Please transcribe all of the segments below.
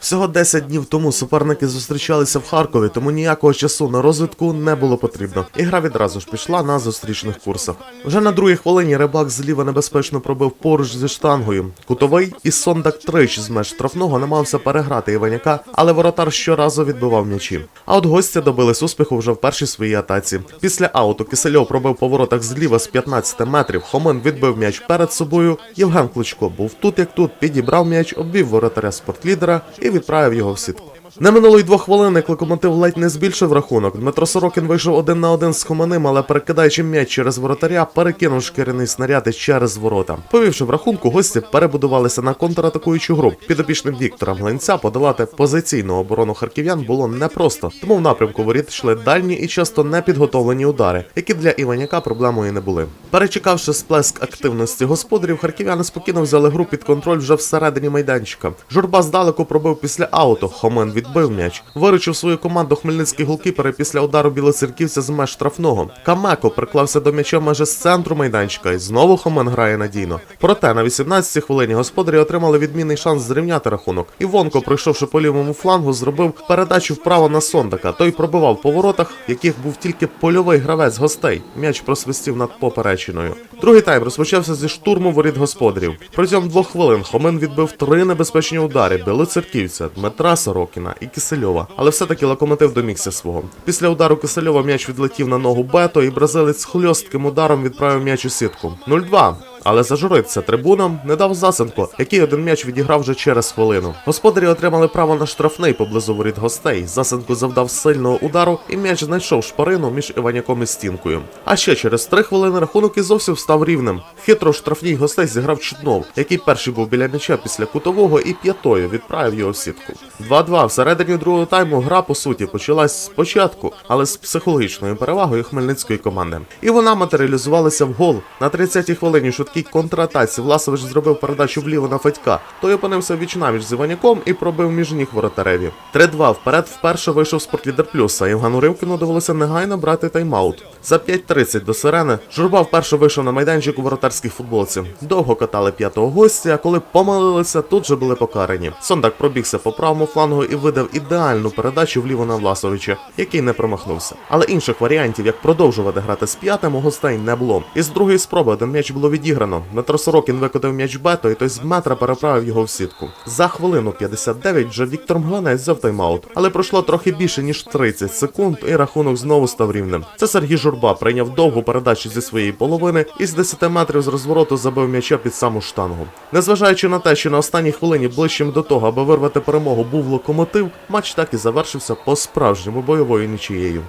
Всього 10 днів тому суперники зустрічалися в Харкові, тому ніякого часу на розвитку не було потрібно. І гра відразу ж пішла на зустрічних курсах. Вже на другій хвилині рибак зліва небезпечно пробив поруч зі штангою. Кутовий і Сондак трич з меж штрафного намагався переграти Іваняка, але воротар щоразу відбивав м'ячі. А от гості добились успіху вже в першій своїй атаці. Після ауту Кисельов пробив по воротах зліва з 15 метрів. Хомин відбив м'яч перед собою. Євген Кличко був тут, як тут, підібрав м'яч, обвів воротаря спортлідера і відправив його в сітку. Не минуло й двох хвилин, як локомотив ледь не збільшив рахунок. Дмитро Сорокін вийшов один на один з Хоманим, але перекидаючи м'яч через воротаря, перекинув шкіряний снаряд через ворота. Повівши в рахунку, гості перебудувалися на контратакуючу гру. Підопічним Віктора Млинця подолати позиційну оборону харків'ян було непросто, тому в напрямку воріт йшли дальні і часто непідготовлені удари, які для Іваняка проблемою не були. Перечекавши сплеск активності господарів, харків'яни спокійно взяли гру під контроль вже всередині майданчика. Журба здалеку пробив після ауту. Хомен відбив м'яч. Виручив свою команду хмельницький голкіпер після удару білоцерківця з меж штрафного. Камеко приклався до м'яча майже з центру майданчика, і знову Хомен грає надійно. Проте на 18-й хвилині господарі отримали відмінний шанс зрівняти рахунок. Івонко, пройшовши по лівому флангу, зробив передачу вправо на Сондака. Той пробивав по воротах, яких був тільки польовий гравець гостей. М'яч просвистів над поперечиною. Другий тайм розпочався зі штурму воріт господарів. Протягом двох хвилин Хомен відбив три небезпечні удари Білоцерківця, Дмитра Сорокіна і Кисельова. Але все-таки локомотив домігся свого. Після удару Кисельова м'яч відлетів на ногу Бето, і бразилець хльостким ударом відправив м'яч у сітку. 0-2. Але зажуритися трибунам не дав Засенко, який один м'яч відіграв вже через хвилину. Господарі отримали право на штрафний поблизу воріт гостей. Засенко завдав сильного удару, і м'яч знайшов шпарину між Іваняком і стінкою. А ще через три хвилини рахунок і зовсім став рівним. Хитро штрафній гостей зіграв Чуднов, який перший був біля м'яча після кутового і п'ятою відправив його в сітку. 2-2. Всередині другого тайму гра по суті почалась спочатку, але з психологічною перевагою хмельницької команди. І вона матеріалізувалася в гол. На 30-й хвилині швидкій контратаці Власович зробив передачу вліво на Федька. Той опинився вічнавіч з Іваняком і пробив між ніг воротареві. 3-2. Вперед вперше вийшов спортлідер плюса. Євгану Ривкіну довелося негайно брати тайм-аут. За 5.30 до сирени журба вперше вийшов на майданчик у воротарських футболці. Довго катали п'ятого гостя, а коли помилилися, тут же були покарані. Сондак пробігся по правому флангу і видав ідеальну передачу вліво на Власовича, який не промахнувся. Але інших варіантів, як продовжувати грати з п'ятим, у гостей не було. Із другої спроби один м'яч було відіграно. Дмитро Сорокін викотив м'яч бето, і той з метра переправив його в сітку. За хвилину 59 вже Віктор Мгланець взяв тайм-аут. Але пройшло трохи більше ніж 30 секунд, і рахунок знову став рівним. Це Сергій Журба прийняв довгу передачу зі своєї половини і з 10 метрів з розвороту забив м'яча під саму штангу. Незважаючи на те, що на останній хвилині ближчим до того, аби вирвати перемогу, був локомотив, матч так і завершився по-справжньому бойовою нічією.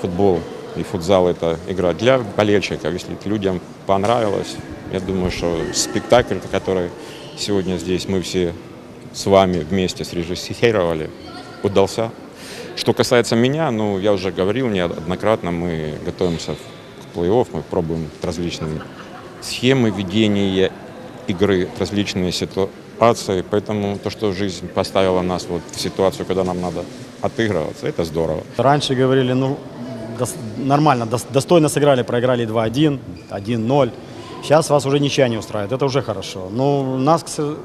Футбол и футзал – это игра для болельщиков. Если людям понравилось, я думаю, что спектакль, который сегодня здесь мы все с вами вместе срежиссировали, удался. Что касается меня, ну, я уже говорил неоднократно, мы готовимся к плей-офф, мы пробуем различные схемы ведения игры, различные ситуации. Поэтому то, что жизнь поставила нас вот в ситуацию, когда нам надо отыгрываться, это здорово. Раньше говорили, ну, дос- нормально, дос- достойно сыграли, проиграли 2-1, 1-0. Сейчас вас уже ничья не устраивает, это уже хорошо. Но нас, к, с-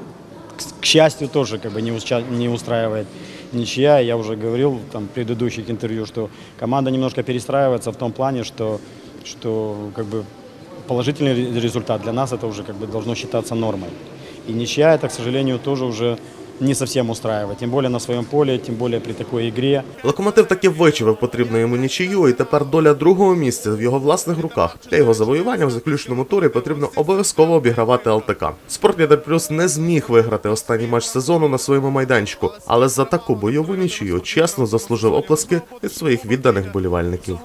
к счастью, тоже как бы не, уща- не устраивает ничья. Я уже говорил там, в предыдущих интервью, что команда немножко перестраивается в том плане, что, что как бы положительный ре- результат для нас это уже как бы должно считаться нормой. И ничья это, к сожалению, тоже уже не совсем устраивает. Тем более на своем поле, тем более при такой игре. Локомотив таки вичавив потрібну йому нічию, і тепер доля другого місця в його власних руках. Для його завоювання в заключному турі потрібно обов'язково обігравати ЛТК. Спортлідер Плюс не зміг виграти останній матч сезону на своєму майданчику, але за таку бойову нічию чесно заслужив оплески від своїх відданих болівальників.